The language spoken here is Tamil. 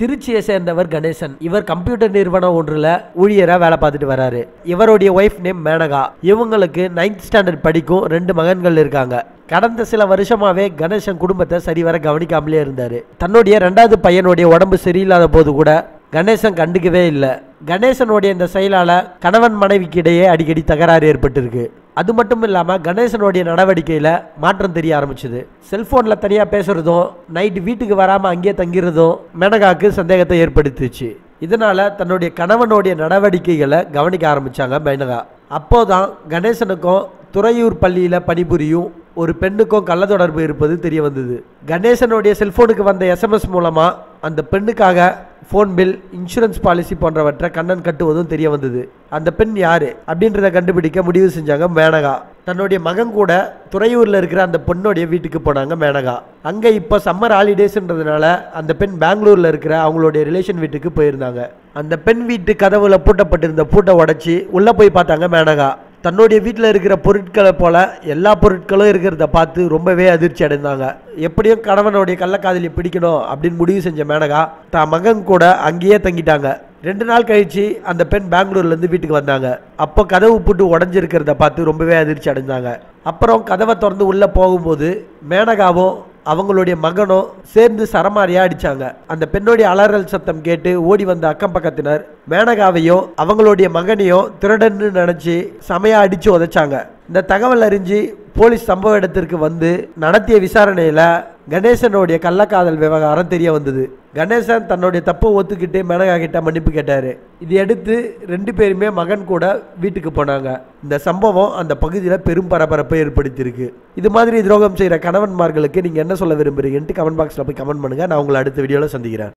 திருச்சியை சேர்ந்தவர் கணேசன். இவர் கம்ப்யூட்டர் நிறுவனம் ஒன்றில் ஊழியரா வேலை பார்த்துட்டு வராரு. இவருடைய ஒய்ஃப் நேம் மேனகா. இவங்களுக்கு நைன்த் ஸ்டாண்டர்ட் படிக்கும் ரெண்டு மகன்கள் இருக்காங்க. கடந்த சில வருஷமாவே கணேசன் குடும்பத்தை சரிவர கவனிக்காமலே இருந்தாரு. தன்னுடைய ரெண்டாவது பையனுடைய உடம்பு சரியில்லாத போது கூட கணேசன் கண்டுக்கவே இல்லை. கணேசனுடைய இந்த செயலால கணவன் மனைவிக்கு இடையே அடிக்கடி தகராறு ஏற்பட்டிருக்கு. அது மட்டும் இல்லாமல் கணேசனுடைய நடவடிக்கையில் மாற்றம் தெரிய ஆரம்பிச்சது. செல்ஃபோனில் தனியாக பேசுகிறதும் நைட்டு வீட்டுக்கு வராமல் அங்கேயே தங்கிறதும் மேனகாக்கு சந்தேகத்தை ஏற்படுத்திச்சு. இதனால் தன்னுடைய கணவனுடைய நடவடிக்கைகளை கவனிக்க ஆரம்பித்தாங்க மேனகா. அப்போதான் கணேசனுக்கும் துறையூர் பள்ளியில் பணிபுரியும் ஒரு பெண்ணுக்கும் கள்ள தொடர்பு இருப்பது தெரிய வந்தது. கணேசனுடைய செல்போனுக்கு வந்த எஸ்எம்எஸ் மூலமாக அந்த பெண்ணுக்காக ஃபோன் பில் இன்சூரன்ஸ் பாலிசி போன்றவற்றை கண்ணன் கட்டுவதும் தெரிய வந்தது. அந்த பெண் யாரு அப்படின்றத கண்டுபிடிக்க முடிவு செஞ்சாங்க மேனகா. தன்னுடைய மகன் கூட துறையூரில் இருக்கிற அந்த பொண்ணுடைய வீட்டுக்கு போனாங்க மேனகா. அங்கே இப்போ சம்மர் ஹாலிடேஸ்ன்றதுனால அந்த பெண் பெங்களூரில் இருக்கிற அவங்களுடைய ரிலேஷன் வீட்டுக்கு போயிருந்தாங்க. அந்த பெண் வீட்டு கதவுல பூட்டப்பட்டிருந்த பூட்டை உடைச்சி உள்ளே போய் பார்த்தாங்க மேனகா. தன்னுடைய வீட்டில் இருக்கிற பொருட்களை போல் எல்லா பொருட்களும் இருக்கிறத பார்த்து ரொம்பவே அதிர்ச்சி அடைந்தாங்க. எப்படியும் கணவனுடைய கள்ளக்காதலியை பிடிக்கணும் அப்படின்னு முடிவு செஞ்ச மேனகா தான் மகன் கூட அங்கேயே தங்கிட்டாங்க. ரெண்டு நாள் கழிச்சு அந்த பெண் பெங்களூர்லேருந்து வீட்டுக்கு வந்தாங்க. அப்போ கதவு பூட்டு உடஞ்சிருக்கிறத பார்த்து ரொம்பவே அதிர்ச்சி அடைந்தாங்க. அப்புறம் கதவை திறந்து உள்ளே போகும்போது மேனகாவும் அவங்களுடைய மகனும் சேர்ந்து சரமாரியா அடிச்சாங்க. அந்த பெண்ணுடைய அலறல் சத்தம் கேட்டு ஓடி வந்த அக்கம் பக்கத்தினர் மேனகாவையும் அவங்களுடைய மகனையும் திருடன்னு நினைச்சு செமையா அடிச்சு உதைச்சாங்க. இந்த தகவல் அறிஞ்சு போலீஸ் சம்பவ இடத்திற்கு வந்து நடத்திய விசாரணையில கணேசனுடைய கள்ளக்காதல் விவகாரம் தெரிய வந்தது. கணேசன் தன்னுடைய தப்பை ஒத்துக்கிட்டு மேனகா கிட்ட மன்னிப்பு கேட்டார். இதையடுத்து ரெண்டு பேருமே மகன் கூட வீட்டுக்கு போனாங்க. இந்த சம்பவம் அந்த பகுதியில் பெரும் பரபரப்பை ஏற்படுத்தியிருக்கு. இது மாதிரி துரோகம் செய்கிற கணவன்மார்களுக்கு நீங்கள் என்ன சொல்ல விரும்புறீங்கன்ட்டு கமெண்ட் பாக்ஸில் போய் கமெண்ட் பண்ணுங்கள் நான் உங்களை அடுத்த வீடியோவில் சந்திக்கிறேன்.